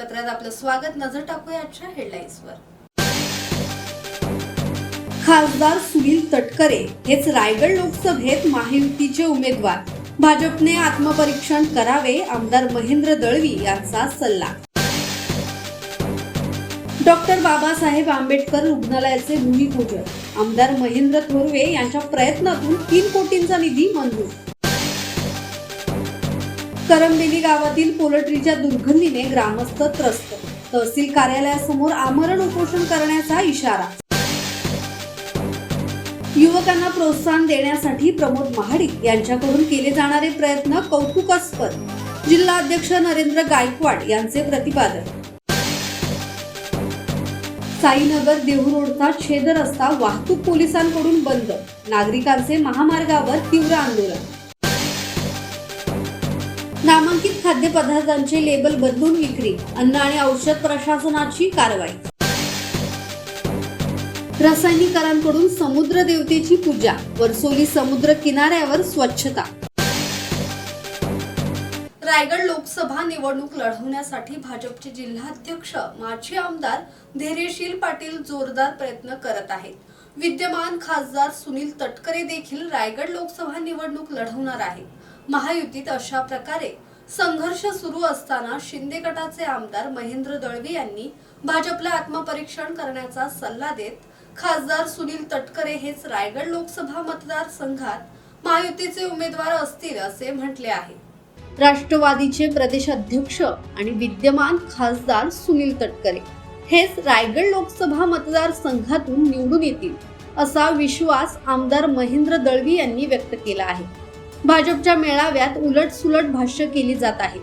बातमीपत्रात आपलं स्वागत. नजर टाकूया आजच्या हेडलाईन्सवर खासदार सुनील तटकरे हेच रायगड लोकसभेत महायुतीचे उमेदवार. भाजपने आत्मपरीक्षण करावे आमदार महेंद्र दळवी यांचा सल्ला. डॉक्टर बाबासाहेब आंबेडकर रुग्णालयाचे भूमिपूजन. आमदार महेंद्र थोरवे यांच्या प्रयत्नातून तीन कोटींचा निधी मंजूर. करंबेली गावातील पोल्ट्रीच्या दुर्गंधीने ग्रामस्थ त्रस्त. तहसील कार्यालयासमोर आमरण उपोषण करण्याचा इशारा. युवकांना प्रोत्साहन देण्यासाठी प्रमोद महाडिक यांच्याकडून केले जाणारे प्रयत्न कौतुकास्पद. जिल्हा अध्यक्ष नरेंद्र गायकवाड यांचे प्रतिपादन. साईनगर देहू रोडचा छेद रस्ता वाहतूक पोलिसांकडून बंद. नागरिकांचे महामार्गावर तीव्र आंदोलन. नामांकित खाद्यपदार्थांचे लेबल बदलून विक्री अन्न आणि औषध प्रशासनाची कारवाई. रासायनिकांकडून समुद्र देवतेची पूजा वर्सोली समुद्र किनाऱ्यावर स्वच्छता. रायगड लोकसभा निवडणूक लढवण्यासाठी भाजपचे जिल्हाध्यक्ष माजी आमदार धैर्यशील पाटील जोरदार प्रयत्न करत आहेत. विद्यमान खासदार सुनील तटकरे देखील रायगड लोकसभा निवडणूक लढवणार आहेत. महायुतीत अशा प्रकारे संघर्ष सुरू असताना शिंदे गटाचे आमदार महेंद्र दळवी यांनी भाजपला आत्मपरीक्षण करण्याचा सल्ला देत खासदार सुनील तटकरे हेच रायगड लोकसभा मतदारसंघात महायुतीचे उमेदवार असतील असे म्हटले आहे. राष्ट्रवादीचे प्रदेश अध्यक्ष आणि विद्यमान खासदार सुनील तटकरे हेच रायगड लोकसभा मतदारसंघातून निवडून येतील असा विश्वास आमदार महेंद्र दळवी यांनी व्यक्त केला आहे. भाजपच्या मेळाव्यात उलट सुलट भाष्य केली जात आहे.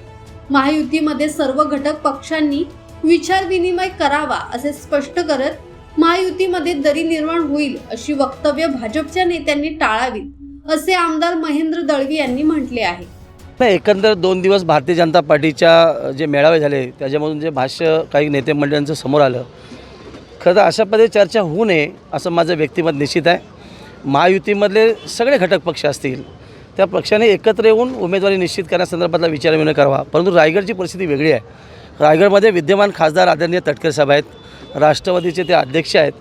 महायुतीमध्ये सर्व घटक पक्षांनी विचार विनिमय करावा असे स्पष्ट करत महायुतीमध्ये दरी निर्माण होईल अशी वक्तव्य भाजपच्या नेत्यांनी टाळावीत असे आमदार महेंद्र दळवी यांनी म्हटले आहे. नाही एकंदर दोन दिवस भारतीय जनता पार्टीच्या जे मेळावे झाले त्याच्यामधून जे भाष्य काही नेते मंडळांचं समोर आलं खरं अशा पद्धती चर्चा होऊ नये असं माझं व्यक्तिमत निश्चित आहे. महायुतीमधले सगळे घटक पक्ष असतील त्या पक्षाने एकत्र येऊन उमेदवारी निश्चित करण्यासंदर्भातला विचारविनिमय करावा. परंतु रायगडची परिस्थिती वेगळी आहे. रायगडमध्ये विद्यमान खासदार आदरणीय तटकरे साहेब आहेत. राष्ट्रवादीचे ते अध्यक्ष आहेत.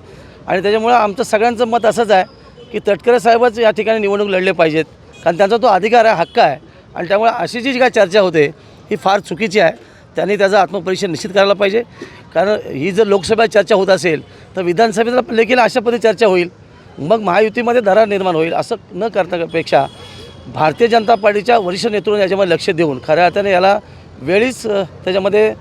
आणि त्याच्यामुळं आमचं सगळ्यांचं मत असंच आहे की तटकरे साहेबच या ठिकाणी निवडणूक लढले पाहिजेत. कारण त्यांचा तो अधिकार आहे हक्क आहे. आणि त्यामुळे अशी जी काय चर्चा होते ही फार चुकीची आहे. त्यांनी त्याचं आत्मपरीक्षण निश्चित करायला पाहिजे. कारण ही जर लोकसभेत चर्चा होत असेल तर विधानसभेला देखील अशा पद्धती चर्चा होईल. मग महायुतीमध्ये धरा निर्माण होईल असं न करण्यापेक्षा भारतीय जनता पार्टीच्या वरिष्ठ नेतृत्वाने याच्यामध्ये लक्ष देऊन खऱ्या अर्थाने याला वेळीच त्याच्यामध्ये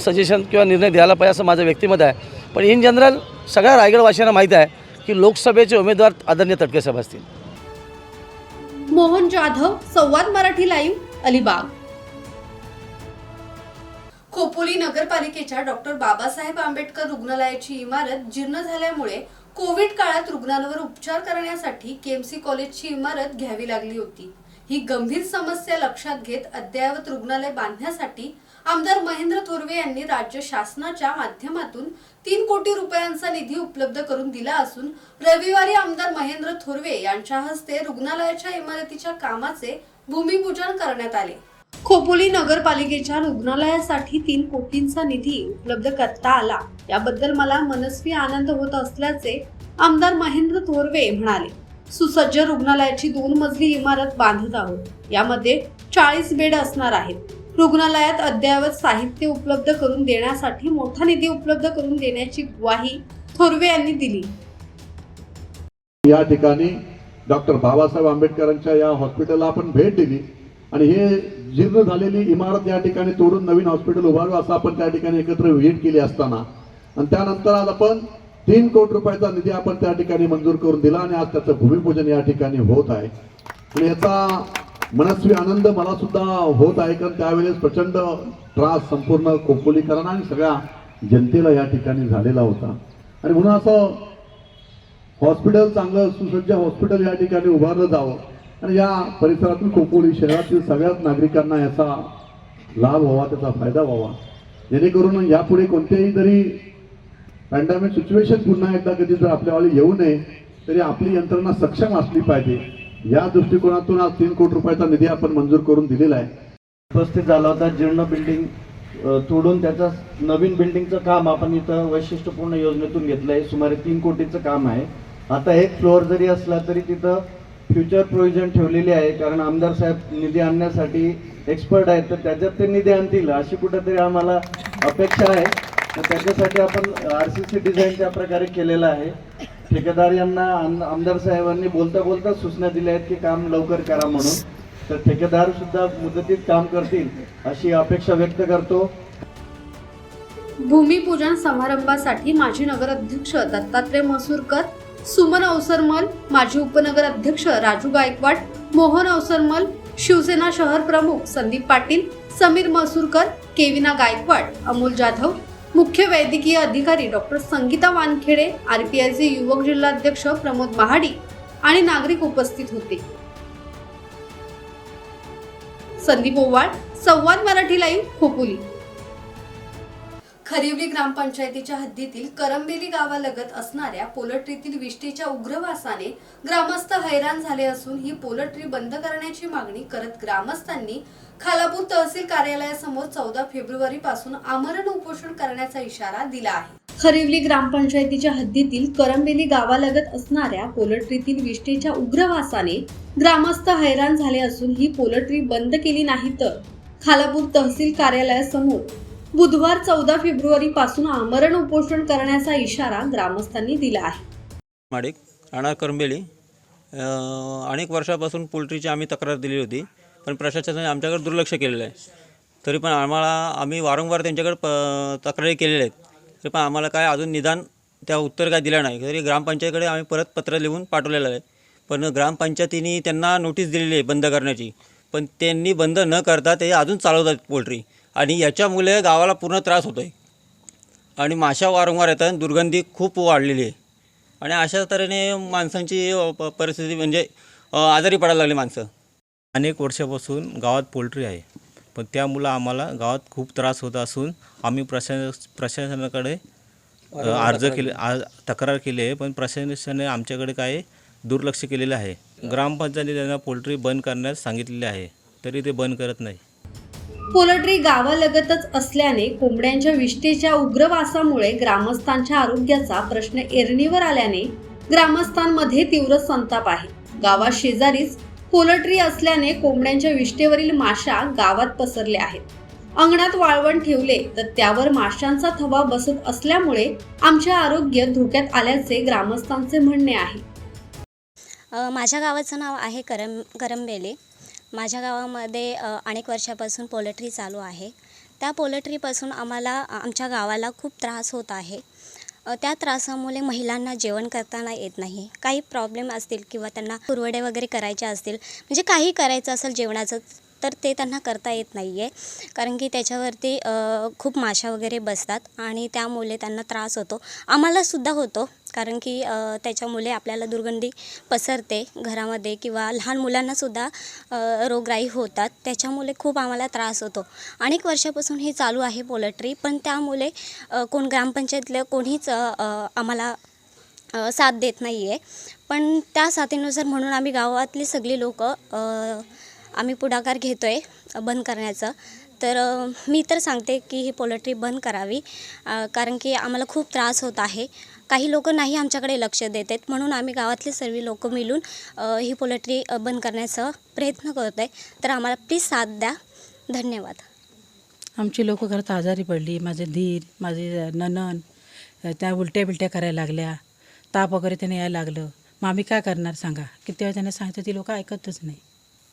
सजेशन किंवा निर्णय द्यायला पाहिजे असं माझं व्यक्तिमत आहे. पण इन जनरल सगळ्या रायगडवासियांना माहीत आहे की लोकसभेचे उमेदवार आदरणीय तटके साहेब असतील. मोहन जाधव संवाद मराठी लाईव्ह अलिबाग. खोपोली नगरपालिकेच्या डॉक्टर बाबासाहेब आंबेडकर रुग्णालयाची इमारत जीर्ण झाल्यामुळे कोविड काळात रुग्णांवर उपचार करण्यासाठी केएमसी कॉलेजची इमारत घ्यावी लागली होती. ही गंभीर समस्या लक्षात घेत अद्ययावत रुग्णालय बांधण्यासाठी आमदार महेंद्र थोरवे यांनी राज्य शासनाच्या माध्यमातून तीन कोटी रुपयांचा निधी उपलब्ध करून दिला असून रविवारी आमदार महेंद्र थोरवे यांच्या हस्ते रुग्णालयाच्या इमारतीच्या कामाचे भूमिपूजन करण्यात आले. खोपोली नगरपालिकेच्या रुग्णालयासाठी तीन कोटींचा निधी उपलब्ध करता आला. याबद्दल मला मनस्वी आनंद होत असल्याचे आमदार महेंद्र थोरवे म्हणाले. सुसज्ज रुग्णालयाची दोन मजली इमारत बांधत आहोत. यामध्ये चाळीस बेड असणार आहेत. रुग्णालयात अद्ययावत साहित्य उपलब्ध करून देण्यासाठी मोठा निधी उपलब्ध करून देण्याची ग्वाही थोरवे यांनी दिली. या ठिकाणी डॉक्टर बाबासाहेब आंबेडकरांच्या या हॉस्पिटलला आपण भेट दिली. आणि हे जीर्ण झालेली इमारत या ठिकाणी तोडून नवीन हॉस्पिटल उभारावं असं आपण त्या ठिकाणी एकत्र भेट केली असताना. आणि त्यानंतर आज आपण तीन कोटी रुपयाचा निधी आपण त्या ठिकाणी मंजूर करून दिला आणि आज त्याचं भूमिपूजन या ठिकाणी होत आहे. आणि याचा मनस्वी आनंद मला सुद्धा होत आहे कारण त्यावेळेस प्रचंड त्रास संपूर्ण खोपोलीकरांना आणि सगळ्या जनतेला या ठिकाणी झालेला होता. आणि म्हणून असं हॉस्पिटल चांगलं सुसज्ज हॉस्पिटल या ठिकाणी उभारलं जावं. आणि या परिसरातून खोपोली शहरातील सगळ्याच नागरिकांना याचा लाभ व्हावा त्याचा फायदा व्हावा. जेणेकरून यापुढे कोणत्याही जरी पॅन्डेमिक सिच्युएशन पुन्हा एकदा कधी जर आपल्यावाली येऊ नये तरी आपली यंत्रणा सक्षम असली पाहिजे. या दृष्टिकोनातून आज तीन कोटी रुपयाचा निधी आपण मंजूर करून दिलेला आहे. उपस्थित झाला होता जीर्ण बिल्डिंग तोडून त्याचा नवीन बिल्डिंगचं काम आपण इथं वैशिष्ट्यपूर्ण योजनेतून घेतलं आहे सुमारे तीन कोटीचं काम आहे. आता एक फ्लोअर जरी असला तरी तिथं फ्युचर प्रोव्हिजन ठेवलेली आहे. कारण आमदार साहेब निधी आणण्यासाठी एक्सपर्ट आहेत. तर त्याच्यात ते निधी आणतील अशी कुठेतरी आम्हाला अपेक्षा आहे. तर त्याच्यासाठी आपण आर सी सी डिझाईन त्या प्रकारे केलेलं आहे. ठेकेदार यांना आमदार साहेबांनी बोलता बोलता सूचना दिल्या आहेत की काम लवकर करा म्हणून. तर ठेकेदार सुद्धा मुदतीत काम करतील अशी अपेक्षा व्यक्त करतो. भूमिपूजन समारंभासाठी माजी नगराध्यक्ष दत्तात्रय मसूरकर सुमन अवसरमल माजी उपनगर अध्यक्ष राजू गायकवाड मोहन अवसरमल शिवसेना शहर प्रमुख संदीप पाटील समीर मसूरकर केविना गायकवाड अमोल जाधव मुख्य वैद्यकीय अधिकारी डॉक्टर संगीता वानखेडे आरपीआयचे युवक जिल्हाध्यक्ष प्रमोद महाडी आणि नागरिक उपस्थित होते. संदीप ओवाळ संवाद मराठी लाईव्ह खोपोली. खरिवली ग्रामपंचायतीच्या हद्दीतील करंबेली गावालगत असणाऱ्या पोलट्रीतील विष्टेच्या उग्रवासाने ग्रामस्थ हैराण झाले असून ही पोलट्री बंद करण्याची मागणी करत ग्रामस्थांनी खालापूर तहसील कार्यालयासमोर चौदा फेब्रुवारी पासून आमरण उपोषण करण्याचा इशारा दिला आहे. खरिवली ग्रामपंचायतीच्या हद्दीतील करंबेली गावालगत असणाऱ्या पोलट्रीतील विष्टेच्या उग्रवासाने ग्रामस्थ हैराण झाले असून ही पोलट्री बंद केली नाही तर खालापूर तहसील कार्यालयासमोर बुधवार चौदा फेब्रुवारी पासून आमरण उपोषण करण्याचा इशारा ग्रामस्थांनी दिला आहे. माडिक राणा करंबेली अनेक वर्षापासून पोल्ट्रीची आम्ही तक्रार दिली होती पण प्रशासनाने आमच्याकडे दुर्लक्ष केलेलं आहे. तरी पण आम्हाला आम्ही वारंवार त्यांच्याकडे प तक्रारी केलेल्या आहेत. तरी पण आम्हाला काय अजून निदान त्या उत्तर काय दिलं नाही. तरी ग्रामपंचायतीकडे आम्ही परत पत्र लिहून पाठवलेलं आहे. पण ग्रामपंचायतीने त्यांना नोटीस दिलेली आहे बंद करण्याची. पण त्यांनी बंद न करता ते अजून चालवतात पोल्ट्री. आणि याच्यामुळे गावाला पूर्ण त्रास होतो आहे आणि माशा वारंवार येतात दुर्गंधी खूप वाढलेली आहे. आणि अशा तऱ्हेने माणसांची प- परिस्थिती म्हणजे आजारी पडायला लागली माणसं. अनेक वर्षापासून गावात पोल्ट्री आहे. पण त्यामुळं आम्हाला गावात खूप त्रास होत असून आम्ही प्रशास प्रशासनाकडे अर्ज केले आ तक्रार केली आहे. पण प्रशासनाने आमच्याकडे काय दुर्लक्ष केलेलं आहे. ग्रामपंचायतीने त्यांना पोल्ट्री बंद करण्यास सांगितलेले आहे. तरी ते बंद करत नाही. पोलट्री गावालगतच असल्याने कोंबड्यांच्या विष्टेच्या उग्रवासामुळे ग्रामस्थांच्या आरोग्याचा प्रश्न एरणीवर आल्याने ग्रामस्थांमध्ये तीव्र संताप आहे. गावात शेजारीच पोलट्री असल्याने कोंबड्यांच्या विष्टेवरील माशा गावात पसरल्या आहेत. अंगणात वाळवण ठेवले तर त्यावर माशांचा थवा बसत असल्यामुळे आमचे आरोग्य धोक्यात आल्याचे ग्रामस्थांचे म्हणणे आहे. माझ्या गावाचं नाव आहे करम करंबेले माझ्या गावामध्ये अनेक वर्षापासून पोल्ट्री चालू आहे. त्या पोल्ट्रीपासून आम्हाला आमच्या गावाला खूप त्रास होत आहे. त्या त्रासामुळे महिलांना जेवण करताना येत नाही. काही प्रॉब्लेम असतील किंवा त्यांना कुरवडे वगैरे करायचे असतील म्हणजे काही करायचं असेल जेवणाचं तर ते त्यांना करता येत नाही आहे कारण की त्याच्यावरती खूप माशा वगैरे बसतात आणि त्यामुळे त्यांना त्रास होतो. आम्हालासुद्धा होतो. कारण की त्याच्यामुळे आपल्याला दुर्गंधी पसरते घरामध्ये किंवा लहान मुलांनासुद्धा रोगराई होतात. त्याच्यामुळे खूप आम्हाला त्रास होतो. अनेक वर्षापासून हे चालू आहे पोल्ट्री पण त्यामुळे कोण ग्रामपंचायतलं कोणीच आम्हाला साथ देत नाही आहे पण त्या साथीनुसार म्हणून आम्ही गावातली सगळी लोक आम्ही पुढाकार घेतो आहे बंद करण्याचं. तर मी तर सांगते की ही पोल्ट्री बंद करावी कारण की आम्हाला खूप त्रास होत आहे. काही लोक नाही आमच्याकडे लक्ष देत आहेत म्हणून आम्ही गावातले सर्व लोक मिळून ही पोल्ट्री बंद करण्याचा प्रयत्न करत आहे. तर आम्हाला प्लीज साथ द्या. धन्यवाद. आमची लोकं घरात आजारी पडली. माझे धीर माझे ननन त्या उलट्या बिलट्या करायला लागल्या. ताप वगैरे त्याने यायला लागलं. मग आम्ही काय करणार सांगा? किती वेळा त्यांना सांगतो ती लोक ऐकतच नाही.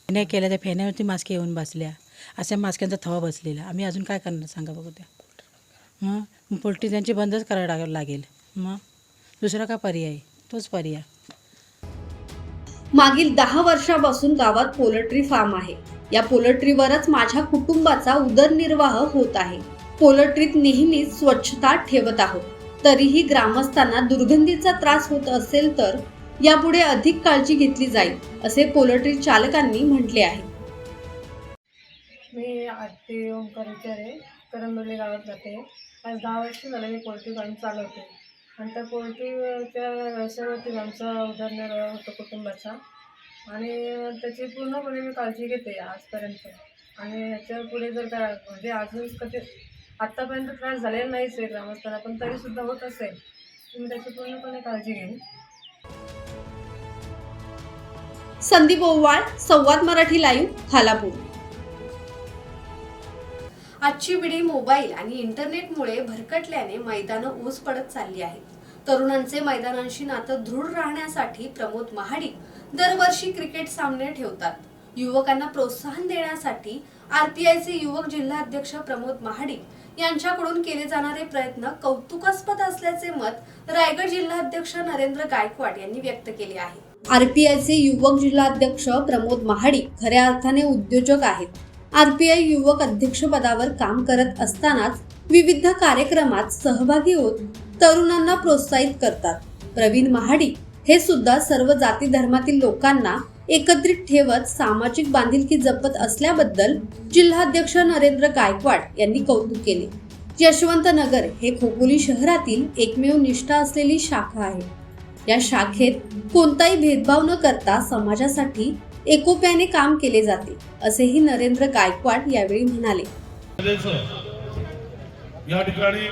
फेण्या केल्या त्या फेण्यावरती मास्क येऊन बसल्या. अशा मास्क्यांचा थवा बसलेला. आम्ही अजून काय करणार सांगा बघू त्या. मग पोल्ट्री त्यांची बंदच करायला लागेल. मग? दुसरा का पर्याय? तोच पर्याय. मागील दहा वर्षापासून गावात पोल्ट्री फार्म आहे. या पोल्ट्रीवरच माझ्या कुटुंबाचा उदरनिर्वाह होत आहे. पोल्ट्रीत नेहमीच स्वच्छता ठेवत आहोत. तरीही ग्रामस्थांना दुर्गंधीचा त्रास होत असेल तर यापुढे अधिक काळजी घेतली जाईल असे पोल्ट्री चालकांनी म्हटले आहे. मी आरती ओंकार आहे करंबोली गावात जाते. आज दहा वर्ष झालं मी पोल्ट्री फार्म चालवते. आणि त्या पोल्ट्रीच्या व्यवसायावरती आमचा उदरनिर्वाह होतो कुटुंबाचा. आणि त्याची पूर्णपणे मी काळजी घेते आजपर्यंत. आणि याच्यापुढे जर का म्हणजे अजून कधी आत्तापर्यंत त्रास झालेला नाहीच आहे ग्रामस्थांना पण तरीसुद्धा होत असेल मी त्याची पूर्णपणे काळजी घेईन. संदीप ओवाळ संवाद मराठी लाईव्ह खालापूर. आजची पिढी मोबाईल आणि इंटरनेटमुळे भरकटल्याने मैदानं ऊस पडत चालली आहेत. तरुणांचे मैदानांशी नातं दृढ राहण्यासाठी प्रमोद महाडिक दरवर्षी क्रिकेट सामने ठेवतात. युवकांना प्रोत्साहन देण्यासाठी आरपीआयचे युवक जिल्हाध्यक्ष प्रमोद महाडिक यांच्याकडून केले जाणारे प्रयत्न कौतुकास्पद असल्याचे मत रायगड जिल्हाध्यक्ष नरेंद्र गायकवाड यांनी व्यक्त केले आहे. आर पी आयचे युवक जिल्हाध्यक्ष प्रमोद महाडिक खऱ्या अर्थाने उद्योजक आहेत. आर पी आय युवक अध्यक्षपदावर काम करत असतानाच विविध कार्यक्रमात सहभागी होत तरुणांना प्रोत्साहित करतात. प्रवीण महाडिक हे सुद्धा सर्व जाती धर्मातील लोकांना एकत्रित ठेवत सामाजिक बांधिलकी जपत असल्याबद्दल जिल्हाध्यक्ष नरेंद्र गायकवाड यांनी कौतुक केले. यशवंत नगर हे खोपोली शहरातील एकमेव निष्ठा असलेली शाखा आहे. या शाखेत कोणताही भेदभाव न करता समाजासाठी एकोप्याने काम केले जाते असेही नरेंद्र गायकवाड यावेळी म्हणाले. या ठिकाणी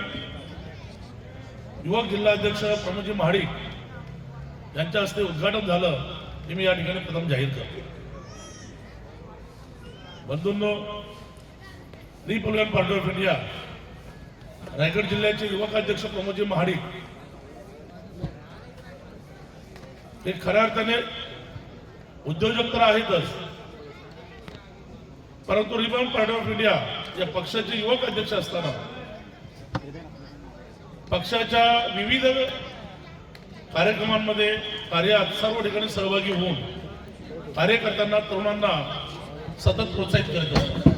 युवक जिल्हाध्यक्ष प्रमोदजी महाडिक यांच्या हस्ते उद्घाटन झालं हे मी या ठिकाणी प्रथम जाहीर करतो. बंधूंनो Republican Party of India Raigad जिल्ह्याचे युवक अध्यक्ष प्रमोदजी महाडिक हे खऱ्या अर्थाने उद्योजक तर आहेतच. परंतु रिपब्लिकन पार्टी ऑफ इंडिया या पक्षाचे युवक अध्यक्ष असताना पक्षाच्या विविध कार्यक्रमांमध्ये कार्यात सर्व ठिकाणी सहभागी होऊन कार्यकर्त्यांना तरुणांना सतत प्रोत्साहित करत असतो.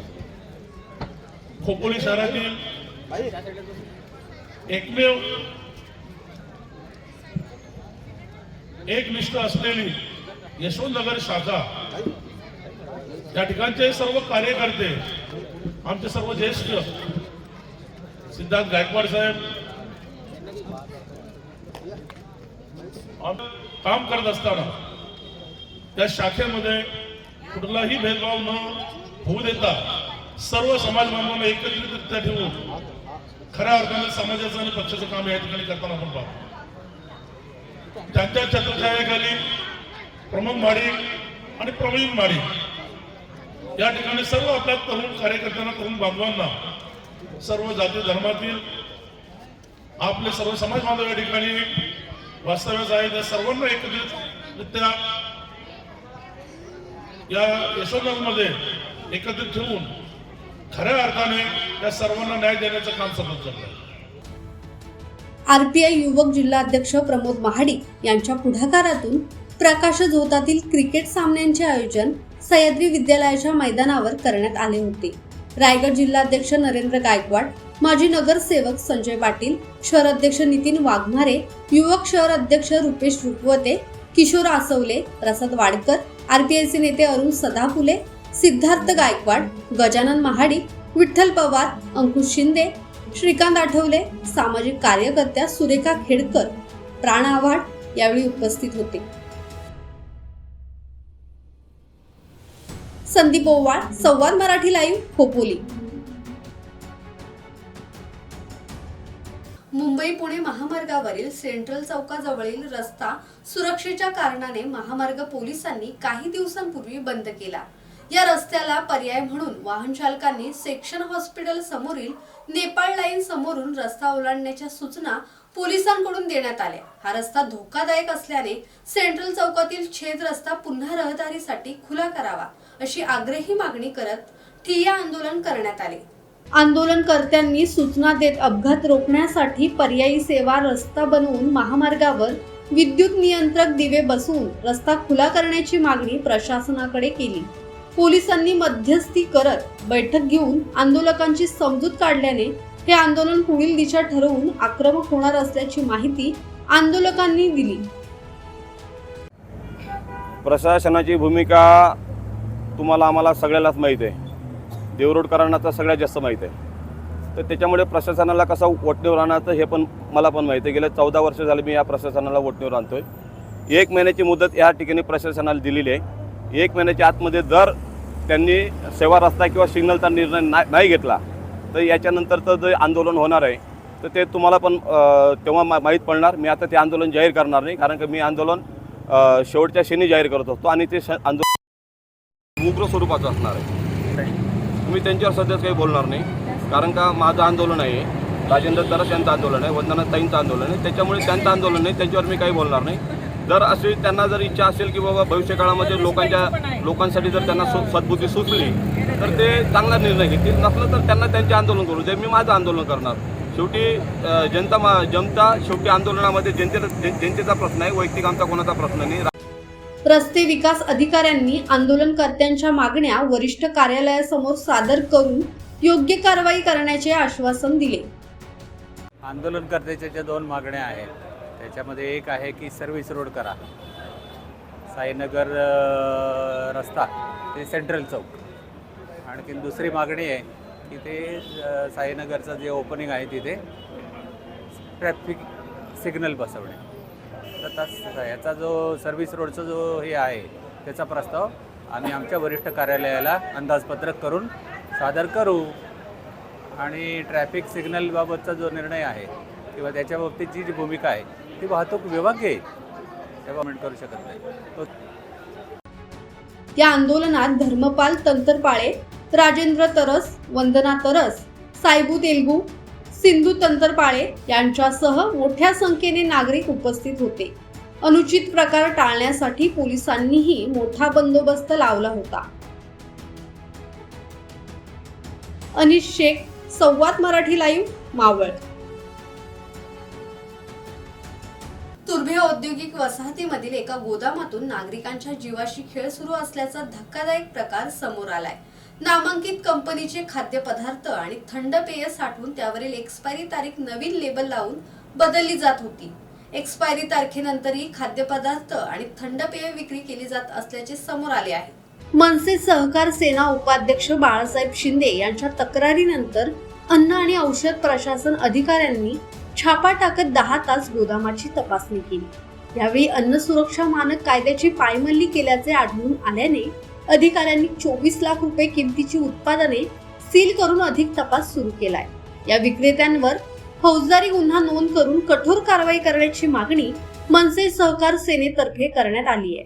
खोपोली शहरातील एकमेव एकनिष्ठ असलेली यशवंतनगर शाखा. या ठिकाणचे सर्व कार्यकर्ते आमचे सर्व ज्येष्ठ सिद्धार्थ गायकवाड साहेब काम करत असताना त्या शाखेमध्ये कुठलाही भेदभाव न होऊ देता सर्व समाज बांधवांना एकत्रितरित्या ठेवून खऱ्या अर्थाने समाजाचं आणि पक्षाचं काम या ठिकाणी करताना आपण पाहतो. त्यांच्या छत्रछायाखाली प्रमोद माडिक आणि प्रवीण माडिक या ठिकाणी सर्व आपल्या तरुण कार्यकर्त्यांना तरुण बांधवांना सर्व जाती धर्मातील आपले सर्व समाज बांधव या ठिकाणी वास्तव्यास आहे त्या सर्वांना एकत्रितरित्या या यशोनगरमध्ये एकत्रित ठेवून खऱ्या अर्थाने या सर्वांना न्याय देण्याचं काम सतत चाललं आहे आरपीआय युवक जिल्हाध्यक्ष प्रमोद महाडिक यांच्या पुढाकारातून प्रकाश झोतातील क्रिकेट सामन्यांचे आयोजन सह्याद्री विद्यालयाच्या मैदानावर करण्यात आले होते. रायगड जिल्हाध्यक्ष नरेंद्र गायकवाड माजी नगरसेवक संजय पाटील शहराध्यक्ष नितीन वाघमारे युवक शहर अध्यक्ष रुपेश रुपवते किशोर आसवले प्रसाद वाडकर आरपीआयचे नेते अरुण सदाफुले सिद्धार्थ गायकवाड गजानन महाडिक विठ्ठल पवार अंकुश शिंदे श्रीकांत आठवले सामाजिक कार्यकर्त्या सुरेखा खेडकर प्राण आव्हाड यावेळी उपस्थित होते. संदीप ओवाळ संवाद मराठी लाईव्ह खोपोली. मुंबई पुणे महामार्गावरील सेंट्रल चौकाजवळील रस्ता सुरक्षेच्या कारणाने महामार्ग पोलिसांनी काही दिवसांपूर्वी बंद केला. या रस्त्याला पर्याय म्हणून वाहन चालकांनी सेक्शन हॉस्पिटल समोरील नेपाळ लाईन समोरून रस्ता ओलांडण्याच्या सूचना पोलिसांकडून देण्यात आल्या. हा रस्ता धोकादायक असल्याने सेंट्रल चौकातील छेद रस्ता पुन्हा रहदारीसाठी खुला करावा अशी आग्रही मागणी करत ठिय्या आंदोलन करण्यात आले. आंदोलनकर्त्यांनी सूचना देत अपघात रोखण्यासाठी पर्यायी सेवा रस्ता बनवून महामार्गावर विद्युत नियंत्रक दिवे बसवून रस्ता खुला करण्याची मागणी प्रशासनाकडे केली. पोलिसांनी मध्यस्थी करत बैठक घेऊन आंदोलकांची समजूत काढल्याने हे आंदोलन पुढील दिशा ठरवून आक्रमक होणार असल्याची माहिती आंदोलकांनी दिली. प्रशासनाची भूमिका तुम्हाला आम्हाला सगळ्यालाच माहीत आहे. देवरोडकरांना तर सगळ्यात जास्त माहीत आहे. तर त्याच्यामुळे प्रशासनाला कसं वटणीवर आणायचं हे पण मला पण माहिती आहे. गेल्या चौदा वर्ष झाले मी या प्रशासनाला वटणीवर आणतो आहे एक महिन्याची मुदत या ठिकाणी प्रशासनाला दिलेली आहे. एक महिन्याच्या आतमध्ये जर त्यांनी सेवा रस्ता किंवा सिग्नलचा निर्णय ना नाही घेतला तर याच्यानंतरचं जे आंदोलन होणार आहे तर ते तुम्हाला पण तेव्हा मा माहीत पडणार. मी आता ते आंदोलन जाहीर करणार नाही कारण की मी आंदोलन शेवटच्या क्षणी जाहीर करत असतो आणि ते आंदोलन उग्र स्वरूपाचं असणार आहे. मी त्यांच्यावर सध्याच काही बोलणार नाही कारण का माझं आंदोलन आहे राजेंद्र तरस यांचं आंदोलन आहे वंदना ताईंचं आंदोलन आहे त्याच्यामुळे त्यांचं आंदोलन आहे त्यांच्यावर मी काही बोलणार नाही. जर अशी त्यांना जर इच्छा असेल की बाबा भविष्यकाळामध्ये लोकांच्या लोकांसाठी जर त्यांना सद्बुद्धी सुचली तर ते चांगला निर्णय घेतील. नसलं तर त्यांना त्यांचे आंदोलन करू दे. मी माझं आंदोलन करणार. शेवटी जनता मा जनता शेवटी आंदोलनामध्ये जनतेचा जन- जनतेचा प्रश्न आहे. वैयक्तिक आमचा कोणाचा प्रश्न नाही. रस्ते विकास अधिकाऱ्यांनी आंदोलनकर्त्यांच्या मागण्या वरिष्ठ कार्यालयासमोर सादर करून योग्य कारवाई करण्याचे आश्वासन दिले. आंदोलनकर्त्याच्या ज्या दोन मागण्या आहेत त्याच्यामध्ये एक आहे की सर्व्हिस रोड करा. साईनगर रस्ता ते सेंट्रल चौक. आणखीन दुसरी मागणी आहे की ते साईनगरचं जे ओपनिंग आहे तिथे ट्रॅफिक सिग्नल बसवणे. तर तस याचा जो सर्व्हिस रोडचा जो हे आहे त्याचा प्रस्ताव आम्ही आमच्या वरिष्ठ कार्यालयाला अंदाजपत्रक करून सादर करू. आणि ट्रॅफिक सिग्नलबाबतचा जो निर्णय आहे किंवा त्याच्या बाबतीत जी जी भूमिका आहे ती वाहतूक विभाग घेईल कमेंट करू शकत नाही. हो. या आंदोलनात धर्मपाल तंतरपाळे राजेंद्र तरस वंदना तरस सायबू तेलगू सिंधू तंतरपाळे यांच्यासह मोठ्या संख्येने नागरिक उपस्थित होते. अनुचित प्रकार टाळण्यासाठी पोलिसांनीही मोठा बंदोबस्त लावला होता. अनिश शेख संवाद मराठी लाईव्ह मावळ. तुर्भे औद्योगिक वसाहतीमधील एका गोदामातून नागरिकांच्या जीवाशी खेळ सुरू असल्याचा धक्कादायक प्रकार समोर आलाय. नामांकित कंपनीचे खाद्यपदार्थ आणि थंड पेय साठवून त्यावरील एक्सपायरी तारीख नवीन लेबल लावून बदलली जात होती. एक्सपायरी तारखेनंतरही खाद्यपदार्थ आणि थंड पेय विक्री केली जात असल्याचे समोर आले आहे. मनसे सहकार सेना उपाध्यक्ष बाळासाहेब शिंदे यांच्या तक्रारीनंतर अन्न आणि औषध प्रशासन अधिकाऱ्यांनी छापा टाकत दहा तास गोदामाची तपासणी केली. यावेळी अन्न सुरक्षा मानक कायद्याची पायमल्ली केल्याचे आढळून आल्याने अधिकाऱ्यांनी चोवीस लाख रुपये किमतीची उत्पादने सील करून अधिक तपास सुरू केलाय. या विक्रेत्यांवर फौजदारी गुन्हा नोंद करून कठोर कारवाई करण्याची मागणी मनसे सहकार सेनेतर्फे करण्यात आली आहे.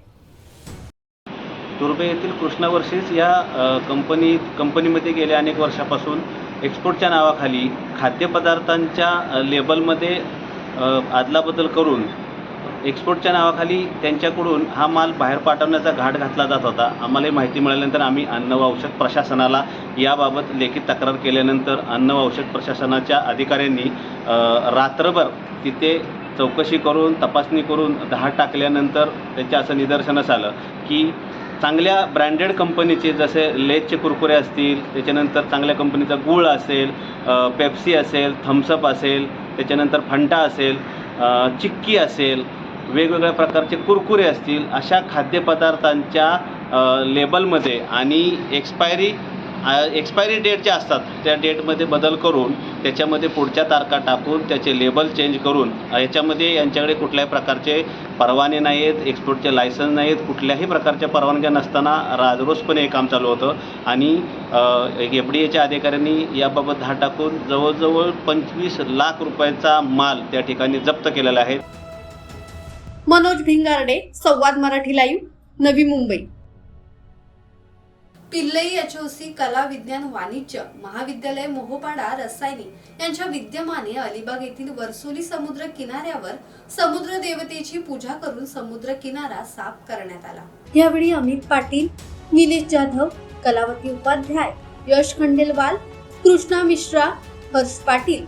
दुर्बे येथील कृष्णावर्षीच या कंपनी कंपनीमध्ये गेल्या अनेक वर्षापासून एक्सपोर्टच्या नावाखाली खाद्यपदार्थांच्या लेबलमध्ये आदलाबदल अदलाबदल करून एक्सपोर्टच्या नावाखाली त्यांच्याकडून हा माल बाहेर पाठवण्याचा घाट घातला जात होता. आम्हाला ही माहिती मिळाल्यानंतर आम्ही अन्न व औषध प्रशासनाला याबाबत लेखी तक्रार केल्यानंतर अन्न व औषध प्रशासनाच्या अधिकाऱ्यांनी रात्रभर तिथे चौकशी करून तपासणी करून धाड टाकल्यानंतर त्याच्या असं निदर्शनास आलं की चांगल्या ब्रँडेड कंपनीचे जसे लेजचे कुरकुरे असतील त्याच्यानंतर चांगल्या कंपनीचा गूळ असेल पेप्सी असेल थम्सअप असेल त्याच्यानंतर फंटा असेल चिक्की असेल वेगवेगळ्या प्रकारचे कुरकुरे असतील अशा खाद्यपदार्थांच्या लेबलमध्ये आणि एक्सपायरी एक्सपायरी डेट ज्या असतात त्या डेटमध्ये बदल करून त्याच्यामध्ये पुढच्या तारखा टाकून त्याचे लेबल चेंज करून याच्यामध्ये यांच्याकडे कुठल्याही प्रकारचे परवाने नाही आहेत एक्सपोर्टचे लायसन्स नाहीत कुठल्याही प्रकारच्या परवानग्या नसताना राजरोसपणे हे काम चालू होतं. आणि एफ डी एच्या अधिकाऱ्यांनी याबाबत धाड टाकून जवळजवळ पंचवीस लाख रुपयाचा माल त्या ठिकाणी जप्त केलेला आहे. मनोज भिंगारडे संवाद मराठी लाईव्ह नवी मुंबई. पिल्लई एचओसी कला विज्ञान वाणिज्य महाविद्यालय मोहोपाडा रसायनी यांच्या विद्यमाने अलिबाग येथील वर्सोली समुद्र किनाऱ्यावर समुद्र देवतेची पूजा करून समुद्र किनारा साफ करण्यात आला. यावेळी अमित पाटील निलेश जाधव कलावती उपाध्याय यश खंडेलवाल कृष्णा मिश्रा हर्ष पाटील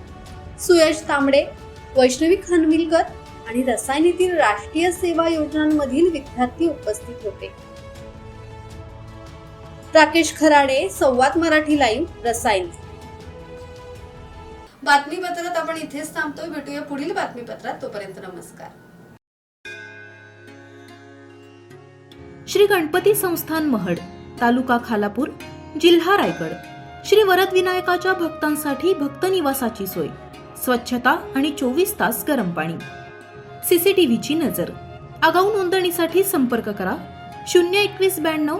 सुयश तांबडे वैष्णवी खानविलकर आणि रसायनीतील राष्ट्रीय सेवा योजनांमधील विद्यार्थी उपस्थित होते. राकेश खराडे संवाद मराठी लाईव्ह रसायन. बातमीपत्रात आपण इथेच थांबतोय. भेटूया पुढील बातमीपत्रात. तोपर्यंत नमस्कार. श्री गणपती संस्थान महड तालुका खालापूर जिल्हा रायगड. श्री वरद विनायकाच्या भक्तांसाठी भक्त निवासाची सोय. स्वच्छता आणि चोवीस तास गरम पाणी. सीसीटीव्हीची नजर. आगाऊ नोंदणीसाठी संपर्क करा. शून्य एकवीस ब्याण्णव